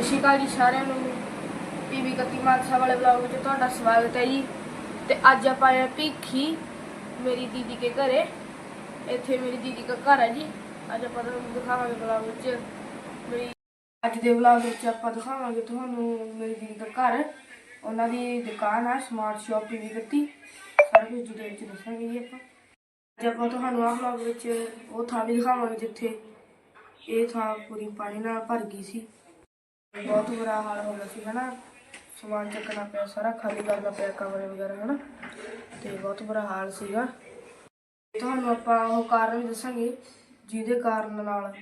ਸਤਿ ਸ਼੍ਰੀ ਅਕਾਲ ਜੀ ਸਾਰਿਆਂ ਨੂੰ। ਪੀਵੀ ਕੱਤੀ ਮਾਨਸਾ ਵਾਲੇ ਵਲੌਗ ਵਿੱਚ ਤੁਹਾਡਾ ਸਵਾਗਤ ਹੈ ਜੀ। ਤੇ ਅੱਜ ਆਪਾਂ ਆਏ ਭੀਖੀ ਮੇਰੀ ਦੀਦੀ ਕੇ ਘਰੇ। ਇੱਥੇ ਮੇਰੀ ਦੀਦੀ ਦਾ ਘਰ ਹੈ ਜੀ। ਅੱਜ ਆਪਾਂ ਤੁਹਾਨੂੰ ਦਿਖਾਵਾਂਗੇ ਵਲੌਗ ਵਿੱਚ ਮੇਰੀ ਅੱਜ ਦੇ ਵਲੌਗ ਵਿੱਚ ਆਪਾਂ ਦਿਖਾਵਾਂਗੇ ਤੁਹਾਨੂੰ ਮੇਰੀ ਦੀਦੀ ਦਾ ਘਰ। ਉਹਨਾਂ ਦੀ ਦੁਕਾਨ ਹੈ ਸਮਾਰਟ ਸ਼ਾਪ ਪੀਵੀ ਕੱਤੀ ਸਾਰਾ ਕੁਝ ਡਿਟੇਲ ਵਿੱਚ ਦੱਸਾਂਗੇ ਜੀ ਆਪਾਂ। ਅੱਜ ਆਪਾਂ ਤੁਹਾਨੂੰ ਆਹ ਵਲੌਗ ਵਿੱਚ ਉਹ ਥਾਂ ਵੀ ਦਿਖਾਵਾਂਗੇ ਜਿੱਥੇ ਇਹ ਥਾਂ ਪੂਰੀ ਪਾਣੀ ਨਾਲ ਭਰ ਗਈ ਸੀ। ਬਹੁਤ ਬੁਰਾ ਹਾਲ ਹੋ ਗਿਆ ਸੀ, ਹਨਾ। ਸਮਾਨ ਚੱਕਣਾ ਪਿਆ, ਸਾਰਾ ਖਾਲੀ ਕਰਨਾ ਪਿਆ, ਕਮਰੇ ਵਗੈਰਾ, ਹਨਾ। ਤੇ ਬਹੁਤ ਬੁਰਾ ਹਾਲ ਸੀਗਾ। ਤੁਹਾਨੂੰ ਆਪਾਂ ਉਹ ਕਾਰਨ ਵੀ ਦੱਸਾਂਗੇ, ਜਿਹਦੇ ਕਾਰਨ ਨਾਲ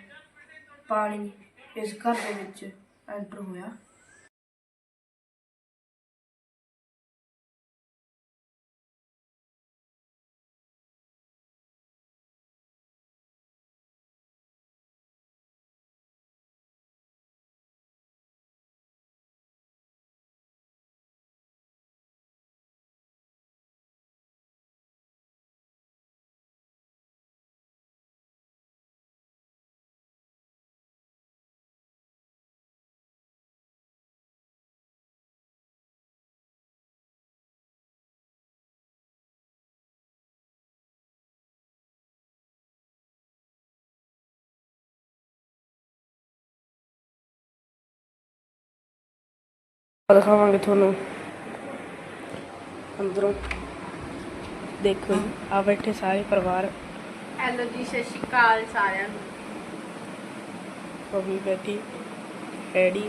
ਪਾਣੀ ਇਸ ਘਰ ਦੇ ਵਿੱਚ ਐਂਟਰ ਹੋਇਆ। ਦਿਖਾਵਾਂਗੇ ਤੁਹਾਨੂੰ। ਅੰਦਰੋਂ। ਦੇਖੋ ਜੀ, ਆ ਬੈਠੇ ਸਾਰੇ ਪਰਿਵਾਰ। ਹੈਲੋ ਜੀ ਸਤਿ ਸ਼੍ਰੀ ਅਕਾਲ ਸਾਰਿਆਂ ਨੂੰ। ਵੀ ਬੈਠੀ ਐਡੀ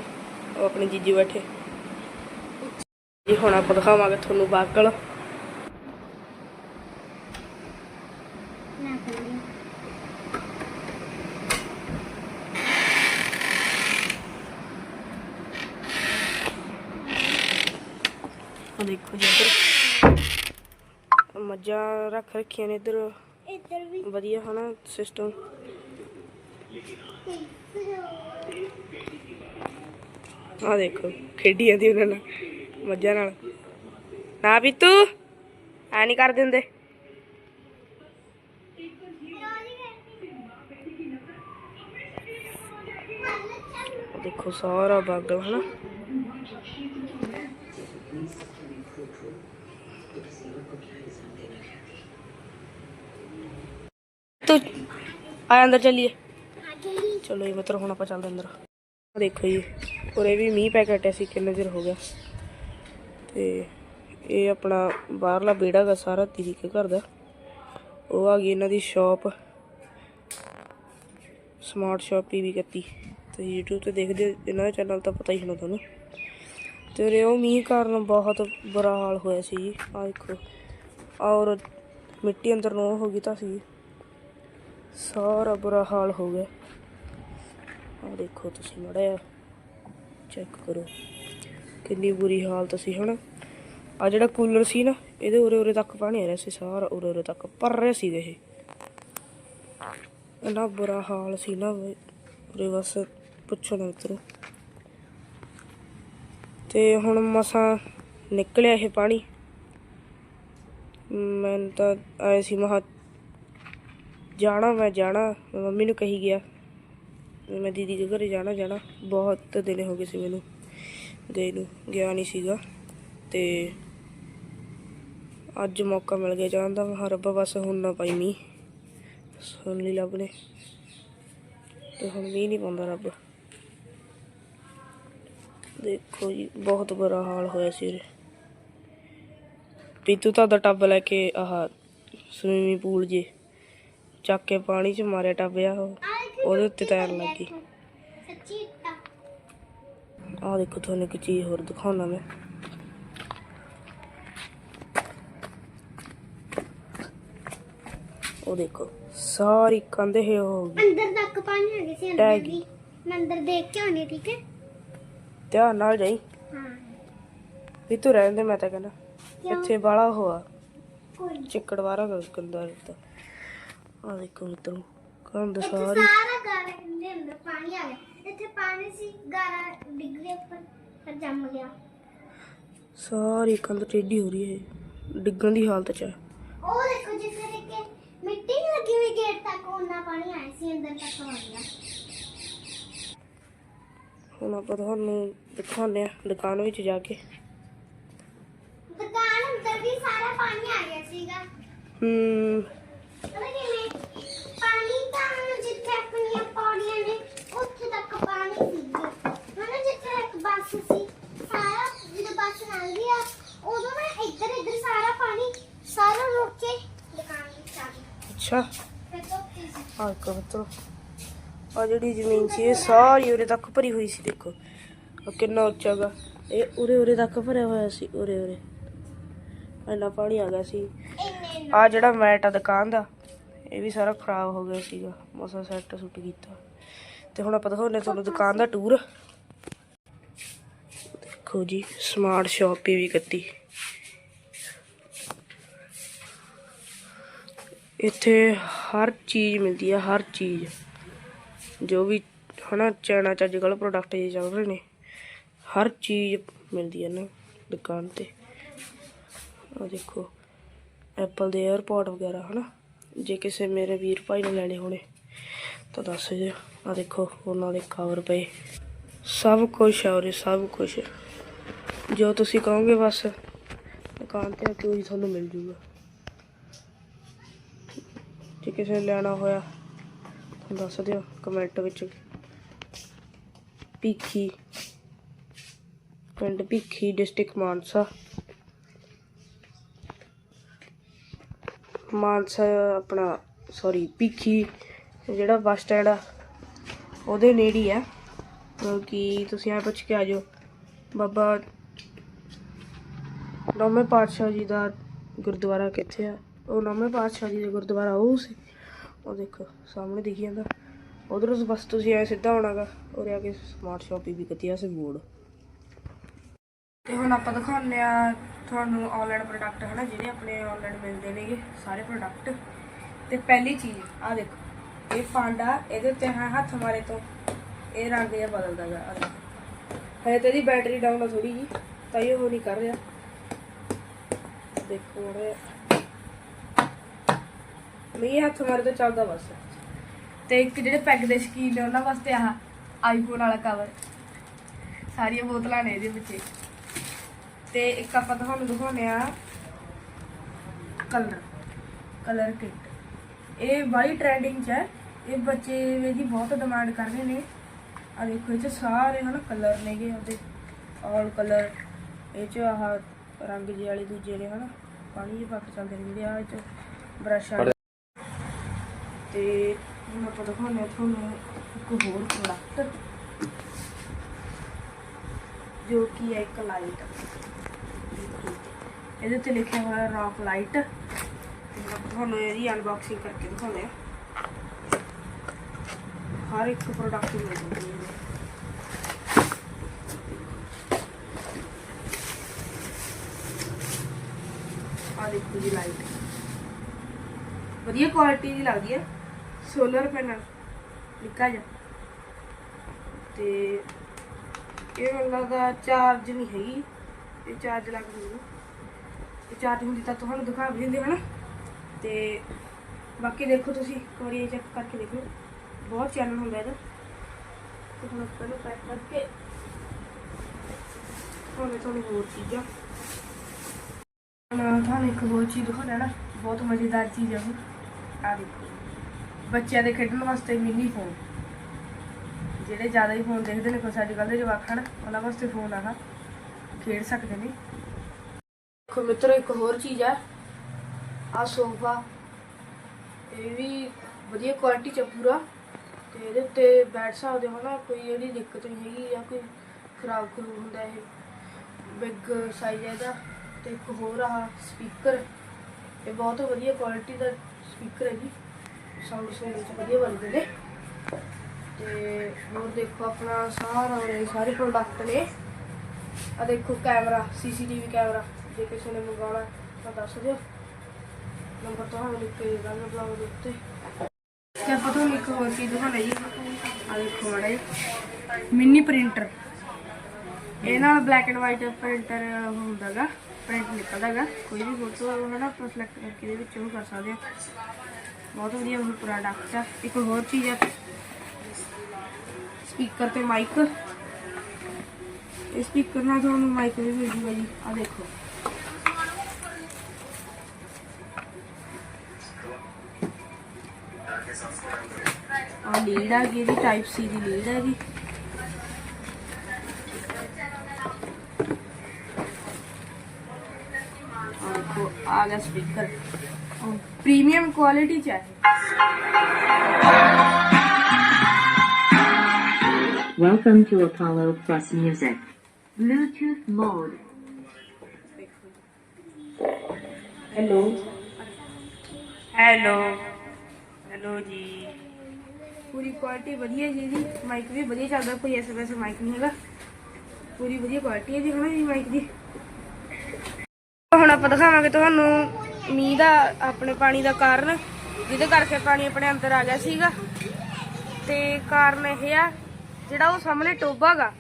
ਉਹ ਆਪਣੇ ਜੀਜੀ ਬੈਠੇ। ਜੀ ਹੁਣ ਆਪਾਂ ਦਿਖਾਵਾਂਗੇ ਤੁਹਾਨੂੰ ਬਾਗਲ ਉਹ ਦੇਖੋ ਜੀ ਇੱਧਰ ਮੱਝਾਂ ਰੱਖ ਰੱਖੀਆਂ ਨੇ ਇੱਧਰ। ਇੱਧਰ ਵੀ। ਵਧੀਆ ਹਨਾ ਸਿਸਟਮ ਆ ਦੇਖੋ ਖੇਡੀ ਜਾਂਦੀ ਉਹਨਾਂ ਨਾਲ ਮੱਝਾਂ ਨਾਲ। ਨਾ ਪੀਤੂ ਐ ਨਹੀਂ ਕਰ ਦਿੰਦੇ ਦੇਖੋ ਸਾਰਾ ਬਾਗਲ ਹਨਾ। ਆ ਅੰਦਰ ਚੱਲੀਏ। ਚਲੋ ਜੀ ਮਿੱਤਰ ਹੁਣ ਆਪਾਂ ਚੱਲਦੇ ਅੰਦਰ। ਦੇਖੋ ਜੀ ਉਰੇ ਵੀ ਮੀਂਹ ਪੈ ਕੇ ਹਟਿਆ ਸੀ ਕਿੰਨੇ ਦਿਨ ਹੋ ਗਿਆ। ਤੇ ਇਹ ਆਪਣਾ ਬਾਹਰਲਾ ਵਿਹੜਾ ਗਾ ਸਾਰਾ ਦੀਦੀ ਕੇ ਘਰ ਦਾ। ਉਹ ਆ ਗਈ ਇਹਨਾਂ ਦੀ ਸ਼ਾਪ। ਸਮਾਰਟ ਸ਼ਾਪ ਪੀਵੀ 31 ਤੇ YouTube ਤੇ ਦੇਖਦੇ ਇਹਨਾਂ ਦਾ ਚੈਨਲ ਤਾਂ ਪਤਾ ਹੀ ਹੋਣਾ ਤੁਹਾਨੂੰ। ਤੇ ਉਰੇ ਉਹ ਮੀਂਹ ਕਾਰਨ ਬਹੁਤ ਬੁਰਾ ਹਾਲ ਹੋਇਆ ਸੀ ਜੀ। ਆ ਦੇਖੋ ਔਰ ਮਿੱਟੀ ਅੰਦਰ ਨੂੰ ਹੋ ਗਈ ਤਾਂ ਸੀ। ਸਾਰਾ ਬੁਰਾ ਹਾਲ ਹੋ ਗਿਆ। ਆ ਦੇਖੋ ਤੁਸੀਂ ਮੜਿਆ ਚੈੱਕ ਕਰੋ। ਕਿੰਨੀ ਬੁਰੀ ਹਾਲਤ ਸੀ, ਹਨਾ? ਆ ਜਿਹੜਾ ਕੂਲਰ ਸੀ ਨਾ, ਇਹਦੇ ਉਰੇ ਉਰੇ ਤੱਕ ਪਾਣੀ ਆ ਰਿਹਾ ਸੀ, ਸਾਰਾ ਉਰੇ ਉਰੇ ਤੱਕ ਭਰ ਰਿਹਾ ਸੀ ਇਹ। ਇੰਨਾ ਬੁਰਾ ਹਾਲ ਸੀ ਨਾ ਉਰੇ ਬਸ ਪੁੱਛੋ ਨਾ ਮਿੱਤਰੋ ਤੇ ਹੁਣ ਮਸਾਂ ਨਿਕਲਿਆ ਇਹ ਪਾਣੀ। ਮੈਂ ਤਾਂ ਆਏ ਸੀ ਮਹਾ ਜਾਣਾ, ਮੈਂ ਜਾਣਾ। ਮੈਂ ਮੰਮੀ ਨੂੰ ਕਹੀ ਗਿਆ ਮੈਂ ਦੀਦੀ ਦੇ ਘਰੇ ਜਾਣਾ ਜਾਣਾ। ਬਹੁਤ ਦਿਨ ਹੋ ਗਏ ਸੀ ਮੈਨੂੰ ਗਏ ਨੂੰ, ਗਿਆ ਨਹੀਂ ਸੀਗਾ। ਤੇ ਅੱਜ ਮੌਕਾ ਮਿਲ ਗਿਆ ਜਾਣ ਦਾ। ਮੈਂ ਕਿਹਾ ਰੱਬਾ ਬਸ ਹੁਣ ਨਾ ਪਾਈ ਮੀਂਹ। ਸੁਣ ਲਈ ਲੱਭ ਨੇ ਤੇ ਹੁਣ ਮੀਂਹ ਨਹੀਂ ਪਾਉਂਦਾ ਰੱਬ। ਦੇਖੋ ਜੀ, ਬਹੁਤ ਬੁਰਾ ਹਾਲ ਹੋਇਆ ਸੀ ਉਰੇ। ਪੀਤੂ ਤਾਂ ਦਾ ਟੱਬ ਲੈ ਕੇ ਆਹ ਸਵੀਮਿੰਗ ਪੂਲ ਜੇ। ਚੱਕ ਕੇ ਪਾਣੀ 'ਚ ਮਾਰਿਆ ਟੱਬ ਆ ਉਹ। ਉਹਦੇ ਉੱਤੇ ਤੈਰਨ ਲੱਗੀ। ਆਹ ਦੇਖੋ ਤੁਹਾਨੂੰ ਇੱਕ ਚੀਜ਼ ਹੋਰ ਦਿਖਾਉਣਾ ਮੈਂ। ਉਹ ਦੇਖੋ ਸਾਰੀ ਕੰਧ ਹੋ ਗਈ। ਅੰਦਰ ਤੱਕ ਪਾਣੀ ਆ ਗਿਆ ਸੀ ਅੰਦਰ। ਵੀ। ਮੈਂ ਅੰਦਰ ਦੇਖ ਕੇ ਆਉਣੀ ਠੀਕ ਹੈ? ਧਿਆਨ ਨਾਲ ਜਾਈ। ਹਾਂ। ਵੀ ਤੂੰ ਰਹਿਣ ਦੇ ਮੈਂ ਤਾਂ ਕਹਿੰਦਾ? ਇੱਥੇ ਬਾਲਾ ਹੋਆ। ਕੋਈ ਚਿੱਕੜ ਵਾਰਾ ਗੰਦਾ ਰਹਿੰਦਾ ਆਹ ਦੇਖੋ ਮਿੱਤਰੋ ਇੱਥੇ ਸਾਰੀ ਸਾਰਾ ਗਾਰਾ ਦੇ ਅੰਦਰ ਪਾਣੀ ਆ ਗਿਆ। ਇੱਥੇ ਪਾਣੀ ਸੀ ਗਾਰਾ ਡਿੱਗ ਗਿਆ ਉੱਪਰ ਫਿਰ ਜੰਮ ਗਿਆ। ਸਾਰੀ ਕੰਧ ਟੇਢੀ ਹੋ ਰਹੀ ਹੈ। ਡਿੱਗਣ ਦੀ ਹਾਲਤ 'ਚ ਹੈ। ਉਹ ਦੇਖੋ ਜਿੱਥੇ ਦੇਖੇ ਮਿੱਟੀ ਲੱਗੀ ਹੋਈ ਗੇਟ ਤੱਕ ਉਹਨਾਂ ਪਾਣੀ ਆਇਆ ਸੀ ਅੰਦਰ ਤੱਕ ਆ ਗਿਆ। ਹੁਣ ਆਪਾਂ ਤੁਹਾਨੂੰ ਦਿਖਾਉਂਦੇ ਆ ਦੁਕਾਨ ਵਿੱਚ ਜਾ ਕੇ। ਦੁਕਾਨ ਅੰਦਰ ਵੀ ਸਾਰਾ ਪਾਣੀ ਆ ਗਿਆ ਸੀਗਾ। ਹੂੰ। ਪਤਾ ਕਿਵੇਂ ਪਾਣੀ ਤਾਂ ਜਿੱਥੇ ਆਪਣੀਆਂ ਪੌੜੀਆਂ ਨੇ ਉੱਥੇ ਤੱਕ ਪਾਣੀ ਸੀ ਹਨਾ ਜਿੱਥੇ ਇੱਕ ਬੱਸ ਸੀ। ਸਾਰਾ ਜਦੋਂ ਬੱਸ ਲੰਘਦੀ ਆ ਉਦੋਂ ਨਾ ਇੱਧਰ ਇੱਧਰ ਸਾਰਾ ਪਾਣੀ ਸਾਰਾ ਰੁਕ ਕੇ ਦੁਕਾਨ ਵਿੱਚ ਆ ਗਿਆ। ਅੱਛਾ। ਫਿਰ ਤੋਂ ਸੀ। ਆ ਕੋ ਮਿੱਤਰੋ ਆ ਜਿਹੜੀ ਜ਼ਮੀਨ ਸੀ ਇਹ ਸਾਰੀ ਉਰੇ ਤੱਕ ਭਰੀ ਹੋਈ ਸੀ ਦੇਖੋ। ਆ ਕਿੰਨਾ ਉੱਚਾ ਗਾ। ਇਹ ਉਰੇ ਉਰੇ ਤੱਕ ਭਰਿਆ ਹੋਇਆ ਸੀ ਉਰੇ ਉਰੇ। ਇੰਨਾ ਪਾਣੀ ਆ ਗਿਆ ਸੀ। ਇੰਨੇ ਆ ਜਿਹੜਾ ਮੈਟ ਆ ਦੁਕਾਨ ਦਾ ਇਹ ਵੀ ਸਾਰਾ ਖਰਾਬ ਹੋ ਗਿਆ ਸੀਗਾ। ਮਸਾ ਸੈੱਟ ਸੁੱਟ ਕੀਤਾ। ਤੇ ਹੁਣ ਆਪਾਂ ਦਿਖਾਉਂਦੇ ਤੁਹਾਨੂੰ ਦੁਕਾਨ ਦਾ ਟੂਰ ਦੇਖੋ ਜੀ ਸਮਾਰਟ ਸ਼ਾਪ ਵੀ ਕੱਤੀ ਇੱਥੇ ਹਰ ਚੀਜ਼ ਮਿਲਦੀ ਹੈ ਹਰ ਚੀਜ਼। ਜੋ ਵੀ, ਹਨਾ ਚਾਈਨਾ ਚ ਅੱਜ ਕੱਲ੍ਹ ਪ੍ਰੋਡਕਟ ਜੇ ਚੱਲ ਰਹੇ ਨੇ, ਹਰ ਚੀਜ਼ ਮਿਲਦੀ ਹੈ ਨਾ ਦੁਕਾਨ ਤੇ। ਆ ਦੇਖੋ ਐਪਲ ਦੇ 에어ਪੋਰਟ ਵਗੈਰਾ, ਹਨਾ। ਜੇ ਕਿਸੇ ਮੇਰੇ ਵੀਰ ਭਾਈ ਨੇ ਲੈਣੇ ਹੋਣੇ, ਤਾਂ ਦੱਸ ਜੇ ਆ ਦੇਖੋ, ਉਹਨਾਂ ਦੇ ਕਵਰ ਪਏ। ਸਭ ਕੁਝ ਹੈ ਉਰੇ, ਸਭ ਕੁਝ ਜੋ ਤੁਸੀਂ ਕਹੋਗੇ ਬਸ। ਦੁਕਾਨ ਤੇ ਆ ਕੇ ਉਹੀ ਤੁਹਾਨੂੰ ਮਿਲ ਜੂਗਾ। ਜੇ ਕਿਸੇ ਨੇ ਲੈਣਾ ਹੋਇਆ, ਤਾਂ ਦੱਸ ਦਿਓ ਕਮੈਂਟ ਵਿੱਚ। ਭੀਖੀ, ਪਿੰਡ ਭੀਖੀ ਡਿਸਟ੍ਰਿਕਟ ਮਾਨਸਾ। ਮਾਨਸਾ ਆਪਣਾ ਸੌਰੀ ਭੀਖੀ, ਜਿਹੜਾ ਬੱਸ ਸਟੈਂਡ ਆ, ਉਹਦੇ ਨੇੜੇ ਹੀ ਆ। ਕਿਉਂਕਿ ਤੁਸੀਂ ਆ ਪੁੱਛ ਕੇ ਆ ਜਾਓ। ਬਾਬਾ ਨੌਵੇਂ ਪਾਤਸ਼ਾਹ ਜੀ ਦਾ ਗੁਰਦੁਆਰਾ ਕਿੱਥੇ ਆ? ਉਹ ਨੌਵੇਂ ਪਾਤਸ਼ਾਹ ਜੀ ਦਾ ਗੁਰਦੁਆਰਾ ਉਹ ਸੀ। ਉਹ ਦੇਖੋ, ਸਾਹਮਣੇ ਦਿਖੀ ਜਾਂਦਾ। ਉਧਰ ਬਸ ਤੁਸੀਂ ਐ ਸਿੱਧਾ ਆਉਣਾਗਾ ਉਰੇ ਆ ਕੇ ਸਮਾਰਟ ਸ਼ਾਪ ਵੀ ਕਤੀਆ ਸੇ ਬੋਰਡ। ਤੇ ਹੁਣ ਆਪਾਂ ਦਿਖਾਉਂਦੇ ਆ ਤੁਹਾਨੂੰ ਆਨਲਾਈਨ ਪ੍ਰੋਡਕਟ ਹਨਾ ਜਿਹੜੇ ਆਪਣੇ ਆਨਲਾਈਨ ਮਿਲਦੇ ਨੇਗੇ, ਸਾਰੇ ਪ੍ਰੋਡਕਟ ਤੇ ਪਹਿਲੀ ਚੀਜ਼ ਆ ਦੇਖੋ, ਇਹ ਪਾਂਡਾ, ਇਹਦੇ ਉੱਤੇ ਹੈ, ਹੱਥ ਮਾਰੇ ਤੋਂ, ਇਹ ਰੰਗ ਇਹ ਬਦਲਦਾ ਗਾ ਆ ਦੇਖੋ। ਹਜੇ ਤੇ ਇਹਦੀ ਬੈਟਰੀ ਡਾਊਨ ਆ ਥੋੜੀ ਜੀ ਤਾਂ ਇਹ ਉਹ ਨਹੀਂ ਕਰ ਰਿਹਾ। ਦੇਖੋ ਹੁਣ ਇਹ ਹੱਥ ਮਾਰੇ ਤਾਂ ਚੱਲਦਾ ਬਸ। ਤੇ ਇੱਕ ਜਿਹੜੇ ਪੈਗ ਦੇ ਸ਼ਕੀਨ ਨੇ ਉਹਨਾਂ ਵਾਸਤੇ ਆਹ ਆਈਫੋਨ ਵਾਲਾ ਕਵਰ ਸਾਰੀਆਂ ਬੋਤਲਾਂ ਨੇ ਇਹਦੇ ਵਿੱਚ। ਤੇ ਇੱਕ ਆਪਾਂ ਤੁਹਾਨੂੰ ਦਿਖਾਉਂਦੇ ਆ ਕਲਰ ਕਲਰ ਕਿੱਟ ਇਹ ਬਾਈ ਟ੍ਰੈਂਡਿੰਗ 'ਚ ਹੈ। ਇਹ ਬੱਚੇ ਇਹਦੀ ਬਹੁਤ ਡਿਮਾਂਡ ਕਰ ਰਹੇ ਨੇ। ਆ ਦੇਖੋ, ਇਹ 'ਚ ਸਾਰੇ ਹਨ ਕਲਰ ਨੇਗੇ ਉਹਦੇ। ਆਲ ਕਲਰ ਇਹ 'ਚ ਆਹ ਰੰਗ ਜਿਹੇ ਵਾਲੇ ਦੂਜੇ ਨੇ ਹਨਾ। ਪਾਣੀ ਜਿਹੇ ਪੱਕ ਚੱਲਦੇ ਰਹਿੰਦੇ ਆ ਇਹ 'ਚ ਬ੍ਰਸ਼ ਵਾਲੇ। ਤੇ ਹੁਣ ਆਪਾਂ ਦਿਖਾਉਂਦੇ ਹਾਂ ਤੁਹਾਨੂੰ ਇੱਕ ਹੋਰ ਪ੍ਰੋਡਕਟ ਜੋ ਕਿ ਹੈ ਇੱਕ ਲਾਈਟ ਇਹਦੇ ਤੇ ਲਿਖਿਆ ਹੋਇਆ ਰੌਕ ਲਾਈਟ ਤੁਹਾਨੂੰ ਇਹਦੀ ਅਨਬਾਕਸਿੰਗ ਕਰਕੇ ਦਿਖਾਉਂਦੇ ਹਾਂ। ਹਰ ਇੱਕ ਪ੍ਰੋਡਕਟ ਮਿਲ ਜਾਂਦੀ ਹੈ। ਆ ਦੇਖੋ ਜੀ ਲਾਈਟ ਵਧੀਆ ਕੁਆਲਿਟੀ ਦੀ ਲੱਗਦੀ ਹੈ। ਸੋਲਰ ਪੈਨਲ ਨਿੱਕਾ ਜਿਹਾ। ਤੇ ਇਹ ਮੈਨੂੰ ਲੱਗਦਾ ਚਾਰਜ ਨਹੀਂ ਹੈਗੀ। ਇਹ ਚਾਰਜ ਲੱਗ ਜੂਗਾ ਇਹ ਚਾਰਜ ਹੁੰਦੀ ਤਾਂ ਤੁਹਾਨੂੰ ਦਿਖਾ ਵੀ ਦਿੰਦੇ ਹਨਾ। ਤੇ ਬਾਕੀ ਦੇਖੋ ਤੁਸੀਂ, ਇੱਕ ਵਾਰੀ ਚੈੱਕ ਕਰਕੇ ਦੇਖੋ ਬਹੁਤ ਚੈਨਲ ਹੁੰਦਾ ਇਹਦਾ। ਤੇ ਹੁਣ ਆਪਾਂ ਇਹਨੂੰ ਪੈਕ ਕਰਕੇ ਹੁਣ ਤੁਹਾਨੂੰ ਹੋਰ ਚੀਜ਼ਾਂ। ਹੁਣ ਤੁਹਾਨੂੰ ਇੱਕ ਹੋਰ ਚੀਜ਼ ਦਿਖਾਉਣਾ ਨਾ ਬਹੁਤ ਮਜ਼ੇਦਾਰ ਚੀਜ਼ ਹੈ ਉਹ। ਆ ਦੇਖੋ। ਬੱਚਿਆਂ ਦੇ ਖੇਡਣ ਵਾਸਤੇ ਮਿੰਨੀ ਫੋਨ ਜਿਹੜੇ ਜ਼ਿਆਦਾ ਹੀ ਫੋਨ ਦੇਖਦੇ ਨੇ ਕੁਛ ਅੱਜ ਕੱਲ੍ਹ ਦੇ ਜਵਾਕ ਹਨ, ਉਹਨਾਂ ਵਾਸਤੇ ਫੋਨ ਆਹ। ਖੇਡ ਸਕਦੇ ਨੇ। ਦੇਖੋ ਮਿੱਤਰੋ, ਇੱਕ ਹੋਰ ਚੀਜ਼ ਆ। ਆ ਸੋਫਾ ਇਹ ਵੀ ਵਧੀਆ ਕੁਆਲਿਟੀ ਚ ਪੂਰਾ। ਤੇ ਇਹਦੇ ਉੱਤੇ ਬੈਠ ਸਕਦੇ ਹੋ ਨਾ ਕੋਈ ਇਹਦੀ ਦਿੱਕਤ ਨਹੀਂ ਹੈਗੀ ਜਾਂ ਕੋਈ ਖਰਾਬ ਖਰੂਬ ਹੁੰਦਾ ਇਹ। ਬਿਗ ਸਾਈਜ਼ ਹੈ ਇਹਦਾ ਤੇ ਇੱਕ ਹੋਰ ਆ ਸਪੀਕਰ। ਇਹ ਬਹੁਤ ਵਧੀਆ ਕੁਆਲਿਟੀ ਦਾ ਸਪੀਕਰ ਹੈ ਜੀ। ਸਾਊਂਡ ਸੁਣਨ ਚ ਵਧੀਆ ਬਣਦੇ ਨੇ। ਤੇ ਹੋਰ ਦੇਖੋ ਆਪਣਾ ਸਾਰਾ ਉਰੇ ਸਾਰੇ ਪ੍ਰੋਡਕਟ ਨੇ। ਆ ਦੇਖੋ ਕੈਮਰਾ ਸੀਸੀਟੀਵੀ ਕੈਮਰਾ। ਜੇ ਕਿਸੇ ਨੇ ਮੰਗਵਾਉਣਾ ਤਾਂ ਦੱਸ ਦਿਓ। ਨੰਬਰ ਤੁਹਾਨੂੰ ਲਿਖ ਕੇ ਦੇ ਬਲੌਗ ਦੇ ਉੱਤੇ। ਤੇ ਆਪਾਂ ਤੁਹਾਨੂੰ ਇੱਕ ਹੋਰ ਚੀਜ਼ ਦਿਖਾਉਣਾ ਜੀ। ਆ ਦੇਖੋ ਮਾੜਾ ਜੀ ਮਿੰਨੀ ਪ੍ਰਿੰਟਰ ਇਹ ਨਾਲ ਬਲੈਕ ਐਂਡ ਵਾਈਟ ਪ੍ਰਿੰਟਰ ਹੁੰਦਾਗਾ। ਪ੍ਰਿੰਟ ਨਿਕਲਦਾਗਾ। ਕੋਈ ਵੀ ਫੋਟੋ ਹੈ ਨਾ ਆਪਾਂ ਸਿਲੈਕਟ ਕਰਕੇ ਇਹਦੇ ਵਿੱਚ ਉਹ ਕਰ ਸਕਦੇ ਆ। ਬਹੁਤ ਵਧੀਆ ਉਹ ਪ੍ਰੋਡਕਟ ਆ। ਇੱਕ ਹੋਰ ਚੀਜ਼ ਆ। ਸਪੀਕਰ ਤੇ ਮਾਈਕ ਇਸ ਸਪੀਕਰ ਨਾਲ ਤੁਹਾਨੂੰ ਮਾਈਕ ਵੀ ਮਿਲ ਜੂਗਾ ਜੀ। ਆ ਦੇਖੋ। ਆ ਲੀਡ ਆ ਗਈ ਜੀ ਟਾਈਪ ਸੀ ਦੀ ਲੀਡ ਹੈ ਜੀ ਆ ਦੇਖੋ ਆ ਗਿਆ ਸਪੀਕਰ ਪ੍ਰੀਮੀਅਮ ਕੁਆਲਿਟੀ ਚ ਹੈ Welcome to Apollo Plus Music. Bluetooth mode. Hello hello hello ਜੀ ਪੂਰੀ ਕੁਆਲਿਟੀ ਵਧੀਆ ਜੀ ਜੀ ਮਾਈਕ ਵੀ ਵਧੀਆ ਚੱਲਦਾ, ਕੋਈ ਐਸਾ ਵੈਸਾ ਮਾਈਕ ਨਹੀਂ ਹੈਗਾ। ਪੂਰੀ ਵਧੀਆ ਕੁਆਲਿਟੀ ਹੈ ਜੀ, ਹਨਾ ਜੀ ਮਾਈਕ ਦੀ। ਹੁਣ ਆਪਾਂ ਦਿਖਾਵਾਂਗੇ ਤੁਹਾਨੂੰ ਮੀਂਹ ਦਾ, ਆਪਣੇ ਪਾਣੀ ਦਾ ਕਾਰਨ, ਜਿਹਦੇ ਕਰਕੇ ਪਾਣੀ ਆਪਣੇ ਅੰਦਰ ਆ ਗਿਆ ਸੀਗਾ। ਤੇ ਕਾਰਨ ਇਹ ਆ, ਜਿਹੜਾ ਉਹ ਸਾਹਮਣੇ ਟੋਬਾ ਗਾ,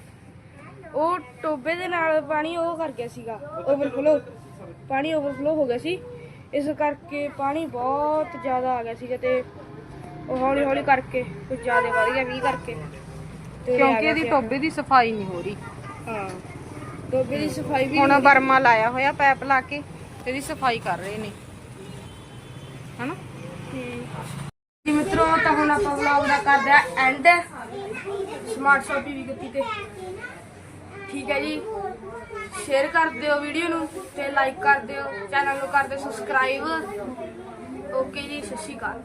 ਉਹ ਟੋਬੇ ਦੇ ਨਾਲ ਪਾਣੀ ਉਹ ਕਰ ਗਿਆ ਸੀਗਾ ਓਵਰਫਲੋ ਪਾਣੀ ਓਵਰਫਲੋ ਹੋ ਗਿਆ ਸੀ। ਇਸ ਕਰਕੇ ਪਾਣੀ ਬਹੁਤ ਜ਼ਿਆਦਾ ਆ ਗਿਆ ਸੀਗਾ ਤੇ ਉਹ ਹੌਲੀ ਹੌਲੀ ਕਰਕੇ ਕੁਝ ਜ਼ਿਆਦਾ ਵਧ ਗਿਆ ਮੀਂਹ ਕਰਕੇ। ਤੇ ਕਿਉਂਕਿ ਇਹਦੀ। ਟੋਬੇ ਦੀ ਸਫ਼ਾਈ ਨਹੀਂ ਹੋ ਰਹੀ। ਹਾਂ ਟੋਬੇ ਦੀ ਸਫ਼ਾਈ ਵੀ ਹੁਣ ਬਰਮਾ ਲਾਇਆ ਹੋਇਆ ਪੈਪ ਲਾ ਕੇ ਤੇ ਇਹਦੀ ਸਫ਼ਾਈ ਕਰ ਰਹੇ ਨੇ। ਹਨਾ? ਜੀ ਮਿੱਤਰੋ ਤਾਂ ਹੁਣ ਆਪਾਂ ਵਲੌਗ ਦਾ ਕਰਦੇ ਆ ਐਂਡ ਸਮਾਰਟ ਸ਼ਾਪੀ ਵੀ ਕੀਤੀ ਤੇ। ਠੀਕ ਹੈ ਜੀ। ਸ਼ੇਅਰ ਕਰ ਦਿਓ ਵੀਡੀਓ ਨੂੰ ਤੇ ਲਾਈਕ ਕਰ ਦਿਓ। ਚੈਨਲ ਨੂੰ ਕਰ ਦਿਓ ਸਬਸਕ੍ਰਾਈਬ ਓਕੇ ਜੀ ਸਤਿ ਸ਼੍ਰੀ ਅਕਾਲ।